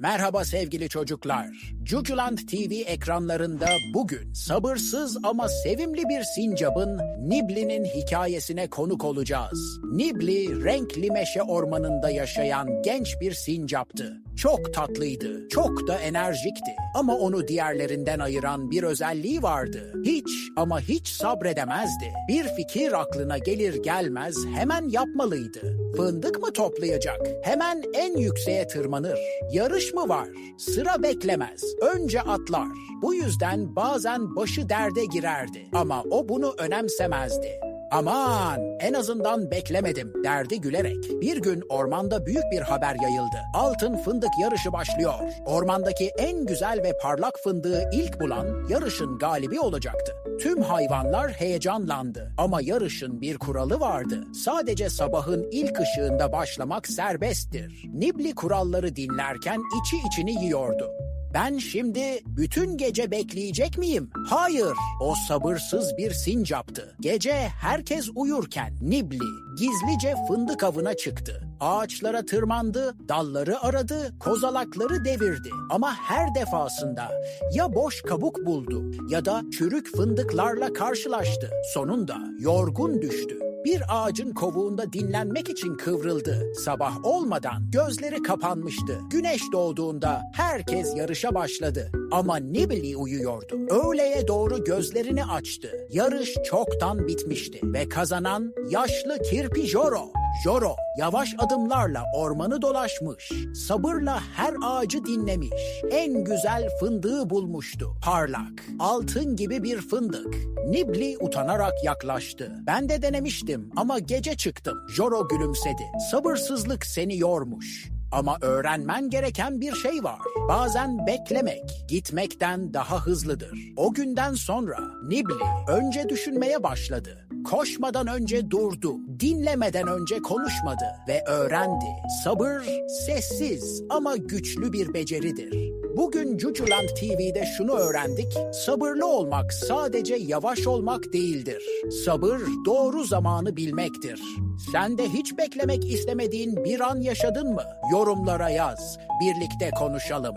Merhaba sevgili çocuklar. Cuculand TV ekranlarında bugün sabırsız ama sevimli bir sincapın Nibli'nin hikayesine konuk olacağız. Nibli, renkli meşe ormanında yaşayan genç bir sincaptı. Çok tatlıydı, çok da enerjikti. Ama onu diğerlerinden ayıran bir özelliği vardı. Hiç ama hiç sabredemezdi. Bir fikir aklına gelir gelmez hemen yapmalıydı. Fındık mı toplayacak? Hemen en yükseğe tırmanır. Yarış mı var? Sıra beklemez. Önce atlar. Bu yüzden bazen başı derde girerdi. Ama o bunu önemsemezdi. Aman en azından beklemedim derdi gülerek. Bir gün ormanda büyük bir haber yayıldı. Altın fındık yarışı başlıyor. Ormandaki en güzel ve parlak fındığı ilk bulan yarışın galibi olacaktı. Tüm hayvanlar heyecanlandı ama yarışın bir kuralı vardı. Sadece sabahın ilk ışığında başlamak serbesttir. Nibli kuralları dinlerken içi içini yiyordu. Ben şimdi bütün gece bekleyecek miyim? Hayır, o sabırsız bir sincaptı. Gece herkes uyurken Nibli gizlice fındık avına çıktı. Ağaçlara tırmandı, dalları aradı, kozalakları devirdi. Ama her defasında ya boş kabuk buldu ya da çürük fındıklarla karşılaştı. Sonunda yorgun düştü. Bir ağacın kovuğunda dinlenmek için kıvrıldı. Sabah olmadan gözleri kapanmıştı. Güneş doğduğunda herkes yarışa başladı. Ama Nibli uyuyordu. Öğleye doğru gözlerini açtı. Yarış çoktan bitmişti ve kazanan yaşlı kirpi Joro. Joro yavaş adımlarla ormanı dolaşmış, sabırla her ağacı dinlemiş, en güzel fındığı bulmuştu. Parlak, altın gibi bir fındık. Nibli utanarak yaklaştı. Ben de denemiştim ama gece çıktım. Joro gülümsedi. Sabırsızlık seni yormuş. Ama öğrenmen gereken bir şey var. Bazen beklemek gitmekten daha hızlıdır. O günden sonra Nibli önce düşünmeye başladı. Koşmadan önce durdu. Dinlemeden önce konuşmadı ve öğrendi. Sabır sessiz ama güçlü bir beceridir. Bugün Cuculand TV'de şunu öğrendik. Sabırlı olmak sadece yavaş olmak değildir. Sabır doğru zamanı bilmektir. Sen de hiç beklemek istemediğin bir an yaşadın mı? Yorumlara yaz. Birlikte konuşalım.